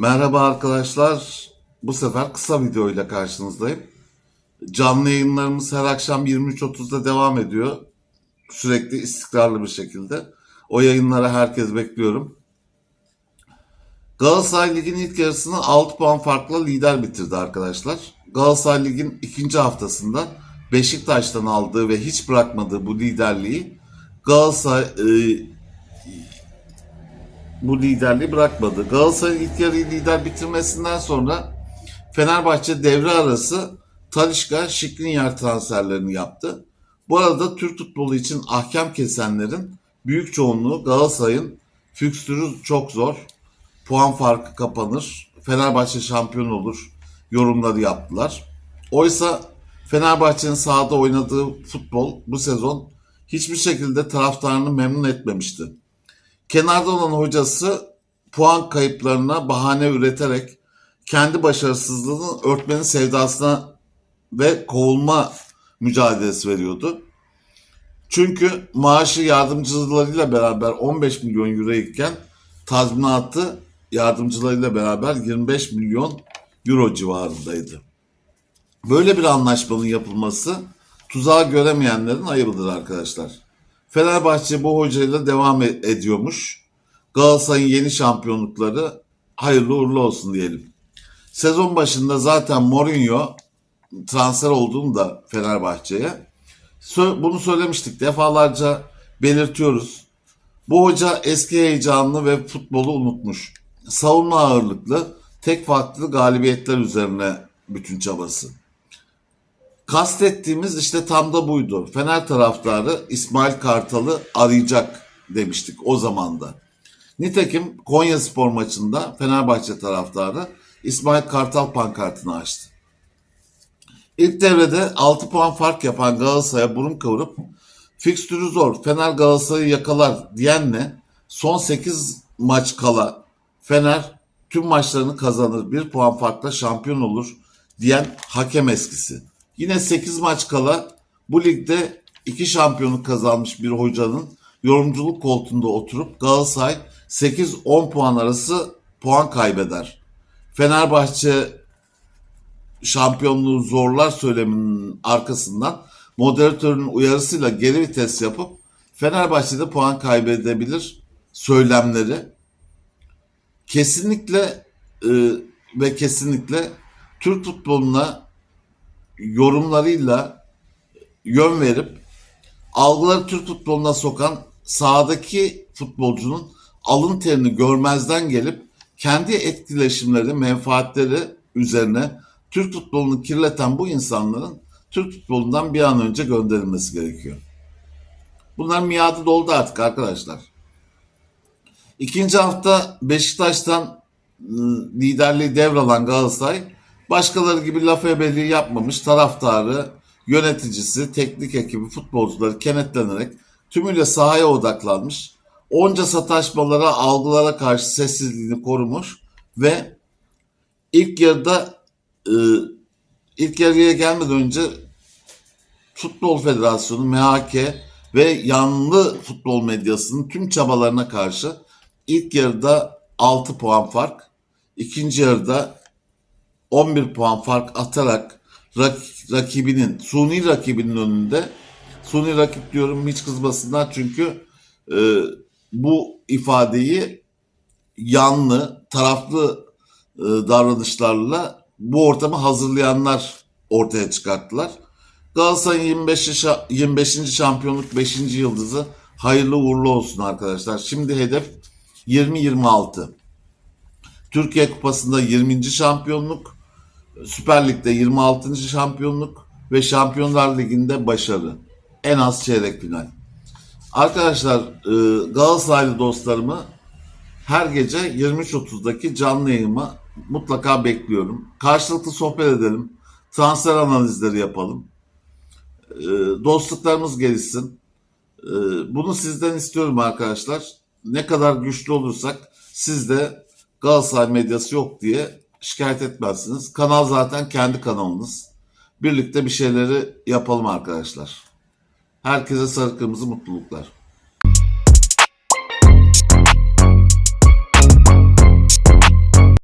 Merhaba arkadaşlar. Bu sefer kısa video ile karşınızdayım. Canlı yayınlarımız her akşam 23.30'da devam ediyor. Sürekli istikrarlı bir şekilde. O yayınlara herkes bekliyorum. Galatasaray Ligi'nin ilk yarısını 6 puan farkla lider bitirdi arkadaşlar. Galatasaray Ligi'nin ikinci haftasında Beşiktaş'tan aldığı ve hiç bırakmadığı bu liderliği Galatasaray e, bu liderliği bırakmadı. Galatasaray'ın ilk yarıyı lider bitirmesinden sonra Fenerbahçe devre arası Talişka, Şikrinyar transferlerini yaptı. Bu arada Türk futbolu için ahkam kesenlerin büyük çoğunluğu Galatasaray'ın fikstürü çok zor. Puan farkı kapanır. Fenerbahçe şampiyon olur yorumları yaptılar. Oysa Fenerbahçe'nin sahada oynadığı futbol bu sezon hiçbir şekilde taraftarını memnun etmemişti. Kenarda olan hocası puan kayıplarına bahane üreterek kendi başarısızlığını örtmenin sevdasına ve kovulma mücadelesi veriyordu. Çünkü maaşı yardımcılarıyla beraber 15 milyon euro iken tazminatı yardımcılarıyla beraber 25 milyon euro civarındaydı. Böyle bir anlaşmanın yapılması tuzağı göremeyenlerin ayıbıdır arkadaşlar. Fenerbahçe bu hocayla devam e- ediyormuş. Galatasaray'ın yeni şampiyonlukları hayırlı uğurlu olsun diyelim. Sezon başında zaten Mourinho transfer olduğunu da Fenerbahçe'ye. Bunu söylemiştik defalarca belirtiyoruz. Bu hoca eski heyecanını ve futbolu unutmuş. Savunma ağırlıklı, tek farklı galibiyetler üzerine bütün çabası. Kastettiğimiz işte tam da buydu. Fener taraftarı İsmail Kartal'ı arayacak demiştik o zaman da. Nitekim Konya Spor maçında Fenerbahçe taraftarı İsmail Kartal pankartını açtı. İlk devrede 6 puan fark yapan Galatasaray'a burun kıvırıp fikstürü zor Fener Galatasaray'ı yakalar diyenle son 8 maç kala Fener tüm maçlarını kazanır bir puan farkla şampiyon olur diyen hakem eskisi. Yine 8 maç kala bu ligde iki şampiyonluk kazanmış bir hocanın yorumculuk koltuğunda oturup Galatasaray 8-10 puan arası puan kaybeder. Fenerbahçe şampiyonluğu zorlar söyleminin arkasından moderatörün uyarısıyla geri vites yapıp Fenerbahçe'de puan kaybedebilir söylemleri kesinlikle e, ve kesinlikle Türk futboluna yorumlarıyla yön verip algıları Türk futboluna sokan sahadaki futbolcunun alın terini görmezden gelip kendi etkileşimleri, menfaatleri üzerine Türk futbolunu kirleten bu insanların Türk futbolundan bir an önce gönderilmesi gerekiyor. Bunlar miadı doldu artık arkadaşlar. İkinci hafta Beşiktaş'tan ıı, liderliği devralan Galatasaray başkaları gibi laf ebeliği yapmamış taraftarı, yöneticisi, teknik ekibi, futbolcuları kenetlenerek tümüyle sahaya odaklanmış. Onca sataşmalara, algılara karşı sessizliğini korumuş ve ilk yarıda ıı, ilk yarıya gelmeden önce Futbol Federasyonu, MHK ve yanlı futbol medyasının tüm çabalarına karşı ilk yarıda 6 puan fark, ikinci yarıda 11 puan fark atarak rak- rakibinin, suni rakibinin önünde, suni rakip diyorum hiç kızmasınlar çünkü e, bu ifadeyi yanlı, taraflı e, davranışlarla bu ortamı hazırlayanlar ortaya çıkarttılar. Galatasaray'ın 25. şa- 25. şampiyonluk 5. yıldızı hayırlı uğurlu olsun arkadaşlar. Şimdi hedef 20-26. Türkiye Kupası'nda 20. şampiyonluk, Süper Lig'de 26. şampiyonluk ve Şampiyonlar Ligi'nde başarı. En az çeyrek final. Arkadaşlar e, Galatasaraylı dostlarımı her gece 23.30'daki canlı yayıma mutlaka bekliyorum. Karşılıklı sohbet edelim. Transfer analizleri yapalım. E, dostluklarımız gelişsin. E, bunu sizden istiyorum arkadaşlar. Ne kadar güçlü olursak siz de Galatasaray medyası yok diye şikayet etmezsiniz. Kanal zaten kendi kanalınız. Birlikte bir şeyleri yapalım arkadaşlar. Herkese sarı kırmızı mutluluklar.